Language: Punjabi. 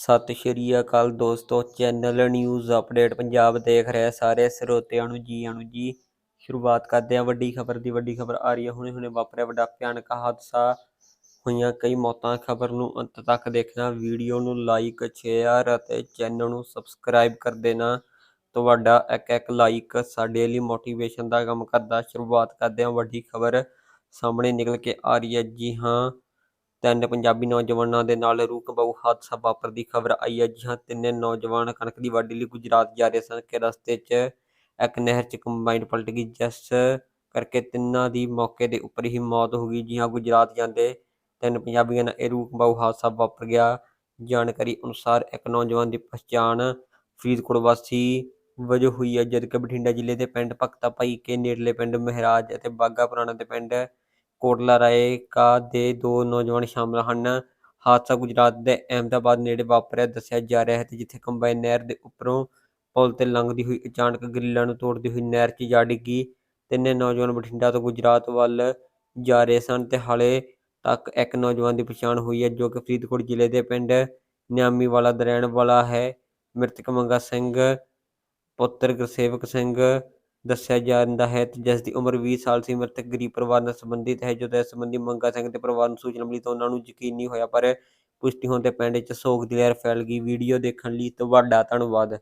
ਸਤਿ ਸ਼੍ਰੀ ਅਕਾਲ ਦੋਸਤੋ, ਚੈਨਲ ਨਿਊਜ਼ ਅਪਡੇਟ ਪੰਜਾਬ ਦੇਖ ਰਹੇ ਸਾਰੇ ਸਰੋਤਿਆਂ ਨੂੰ ਜੀ ਆਣੂ ਜੀ। ਸ਼ੁਰੂਆਤ ਕਰਦੇ ਹਾਂ ਵੱਡੀ ਖਬਰ ਦੀ, ਵੱਡੀ ਖਬਰ ਆ ਰਹੀ ਹੈ। ਹੁਣੇ ਹੁਣੇ ਵਾਪਰਿਆ ਵੱਡਾ ਭਿਆਨਕ ਹਾਦਸਾ ਹੋਈਆਂ ਕਈ ਮੌਤਾਂ। ਖਬਰ ਨੂੰ ਅੰਤ ਤੱਕ ਦੇਖਣਾ, ਵੀਡੀਓ ਨੂੰ ਲਾਈਕ ਸ਼ੇਅਰ ਅਤੇ ਚੈਨਲ ਨੂੰ ਸਬਸਕ੍ਰਾਈਬ ਕਰ ਦੇਣਾ। ਤੁਹਾਡਾ ਇੱਕ ਇੱਕ ਲਾਈਕ ਸਾਡੇ ਲਈ ਮੋਟੀਵੇਸ਼ਨ ਦਾ ਕੰਮ ਕਰਦਾ। ਸ਼ੁਰੂਆਤ ਕਰਦੇ ਹਾਂ ਵੱਡੀ ਖਬਰ ਸਾਹਮਣੇ ਨਿਕਲ ਕੇ ਆ ਰਹੀ ਹੈ। ਜੀ ਹਾਂ ਤਿੰਨ ਪੰਜਾਬੀ ਨੌਜਵਾਨਾਂ ਦੇ ਨਾਲ ਰੂਕਬਾਊ ਹਾਦਸਾ ਵਾਪਰਦੀ ਖਬਰ ਆਈ ਹੈ ਜੀ ਹਾਂ ਤਿੰਨੇ ਨੌਜਵਾਨ ਕਣਕ ਦੀ ਵਾਢੀ ਲਈ ਗੁਜਰਾਤ ਜਾ ਰਹੇ ਸਨ। ਕਿ ਰਸਤੇ 'ਚ ਇੱਕ ਨਹਿਰ 'ਚ ਕੰਬਾਈਨ ਪਲਟ ਗਈ, ਜਿਸ ਕਰਕੇ ਤਿੰਨਾਂ ਦੀ ਮੌਕੇ ਦੇ ਉੱਪਰ ਹੀ ਮੌਤ ਹੋ ਗਈ, ਜਿਹਾਂ ਗੁਜਰਾਤ ਜਾਂਦੇ ਤਿੰਨ ਪੰਜਾਬੀਆਂ ਨਾਲ ਇਹ ਰੂਕਬਾਊ ਹਾਦਸਾ ਵਾਪਰ ਗਿਆ। ਜਾਣਕਾਰੀ ਅਨੁਸਾਰ ਇੱਕ ਨੌਜਵਾਨ ਦੀ ਪਛਾਣ ਫਰੀਦਕੋਟ ਵਾਸੀ ਵਜੋਂ ਹੋਈ ਹੈ, ਜਦਕਿ ਬਠਿੰਡਾ ਜ਼ਿਲ੍ਹੇ ਦੇ ਪਿੰਡ ਭਗਤਾ ਭਾਈ ਕੇ ਨੇੜਲੇ ਪਿੰਡ ਮਹਿਰਾਜ ਅਤੇ ਬਾਗਾ ਪੁਰਾਣਾ ਦੇ ਪਿੰਡ ਕੋਟਲਾ ਰਾਏ ਕਾ ਦੇ ਦੋ ਨੌਜਵਾਨ ਸ਼ਾਮਲ ਹਨ। ਹਾਦਸਾ ਗੁਜਰਾਤ ਦੇ ਅਹਿਮਦਾਬਾਦ ਨੇੜੇ ਵਾਪਰਿਆ, ਦੱਸਿਆ ਜਾ ਰਿਹਾ ਹੈ ਤੇ ਜਿੱਥੇ ਕੰਬਾਈਨ ਨਹਿਰ ਦੇ ਉੱਪਰੋਂ ਪੁਲ ਤੇ ਲੰਘਦੀ ਹੋਈ ਅਚਾਨਕ ਗ੍ਰਿਲਾਂ ਨੂੰ ਤੋੜਦੀ ਹੋਈ ਨਹਿਰ 'ਚ ਜਾ ਡਿੱਗੀ। ਤਿੰਨੇ ਨੌਜਵਾਨ ਬਠਿੰਡਾ ਤੋਂ ਗੁਜਰਾਤ ਵੱਲ ਜਾ ਰਹੇ ਸਨ ਤੇ ਹਾਲੇ ਤੱਕ ਇੱਕ ਨੌਜਵਾਨ ਦੀ ਪਛਾਣ ਹੋਈ ਹੈ, ਜੋ ਕਿ ਫਰੀਦਕੋਟ ਜ਼ਿਲ੍ਹੇ ਦੇ ਪਿੰਡ ਨਿਆਮੀਵਾਲਾ ਦਾ ਰਹਿਣ ਵਾਲਾ ਹੈ। ਮ੍ਰਿਤਕ ਮੰਗਾ ਸਿੰਘ, ਪੁੱਤਰ ਗੁਰਸੇਵਕ ਸਿੰਘ ਦੱਸਿਆ ਜਾਂਦਾ ਹੈ ਤੇ ਜਿਸ ਦੀ ਉਮਰ 20 ਸਾਲ ਸੀ, ਮ੍ਰਿਤਕ ਗਰੀਬ ਪਰਿਵਾਰ ਨਾਲ ਸੰਬੰਧਿਤ ਹੈ। ਜਦੋਂ ਇਸ ਸੰਬੰਧੀ ਮੰਗਾ ਸਿੰਘ ਦੇ ਪਰਿਵਾਰ ਨੂੰ ਸੂਚਨਾ ਮਿਲੀ ਤਾਂ ਉਹਨਾਂ ਨੂੰ ਯਕੀਨ ਨਹੀਂ ਹੋਇਆ, ਪਰ ਪੁਸ਼ਟੀ ਹੋਣ ਤੇ ਪਿੰਡ 'ਚ ਸੋਗ ਦੀ ਲਹਿਰ ਫੈਲ ਗਈ। ਵੀਡੀਓ ਦੇਖਣ ਲਈ ਤੁਹਾਡਾ ਧੰਨਵਾਦ।